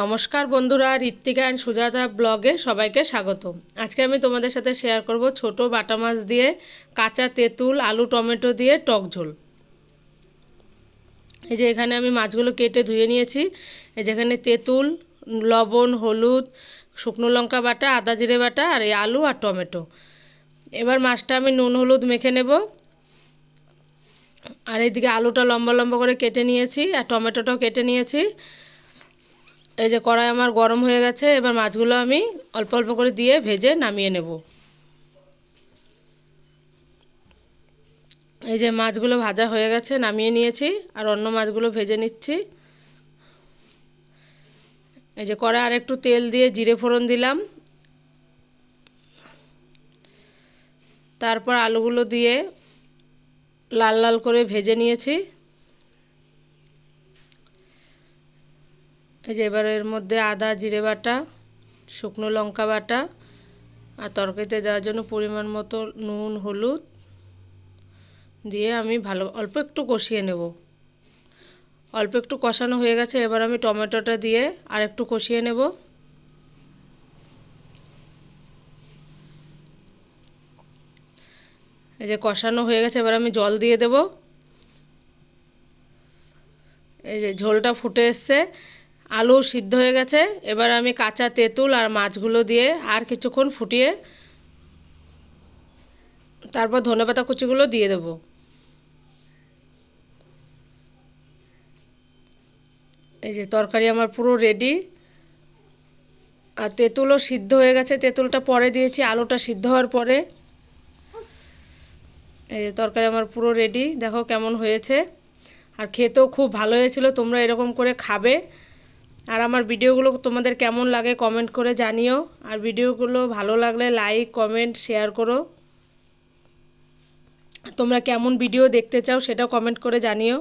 নমস্কার বন্ধুরা, ঋত্বিকা অ্যান্ড সুজাতা ব্লগে সবাইকে স্বাগত আজকে আমি তোমাদের সাথে শেয়ার করব ছোট বাটা মাছ দিয়ে কাঁচা তেঁতুল, আলু, টমেটো দিয়ে টক ঝোল। এই যে এখানে আমি মাছগুলো কেটে ধুয়ে নিয়েছি। এই যেখানে তেঁতুল, লবণ, হলুদ, শুকনো লঙ্কা বাটা, আদা জিরে বাটা আর এই আলু আর টমেটো। এবার মাছটা আমি নুন, হলুদ মেখে নেব। আর এইদিকে আলুটা লম্বা লম্বা করে কেটে নিয়েছি আর টমেটোটাও কেটে নিয়েছি। এই যে কড়াই আমার গরম হয়ে গেছে, এবার মাছগুলো আমি অল্প অল্প করে দিয়ে ভেজে নামিয়ে নেব। এই যে মাছগুলো ভাজা হয়ে গেছে, নামিয়ে নিয়েছি, আর অন্য মাছগুলো ভেজে নিচ্ছি। এই যে কড়াই আর একটু তেল দিয়ে জিরে ফোড়ন দিলাম। তারপর আলুগুলো দিয়ে লাল লাল করে ভেজে নিয়েছি। এই যে এবার এর মধ্যে আদা, জিরে বাটা, শুকনো লঙ্কা বাটা আর তরকারিতে দেওয়ার জন্য পরিমাণ মতো নুন, হলুদ দিয়ে আমি ভালো, অল্প একটু কষিয়ে নেব। অল্প একটু কষানো হয়ে গেছে, এবার আমি টমেটোটা দিয়ে আর একটু কষিয়ে নেব। এই যে কষানো হয়ে গেছে, এবার আমি জল দিয়ে দেব। এই যে ঝোলটা ফুটে এসছে আলু সিদ্ধ হয়ে গেছে। এবার আমি কাঁচা তেঁতুল আর মাছগুলো দিয়ে আর কিছুক্ষণ ফুটিয়ে তারপর ধনেপাতা কুচিগুলো দিয়ে দেব। এই যে তরকারি আমার পুরো রেডি আর তেঁতুলও সিদ্ধ হয়ে গেছে। তেঁতুলটা পরে দিয়েছি, আলুটা সিদ্ধ হওয়ার পরে। এই যে তরকারি আমার পুরো রেডি দেখো কেমন হয়েছে। আর খেতেও খুব ভালো হয়েছিল। তোমরা এরকম করে খাবে। আর আমার ভিডিওগুলো তোমাদের কেমন লাগে কমেন্ট করে জানিও। আর ভিডিওগুলো ভালো লাগলে লাইক কমেন্ট শেয়ার করো। তোমরা কেমন ভিডিও দেখতে চাও সেটাও কমেন্ট করে জানিও।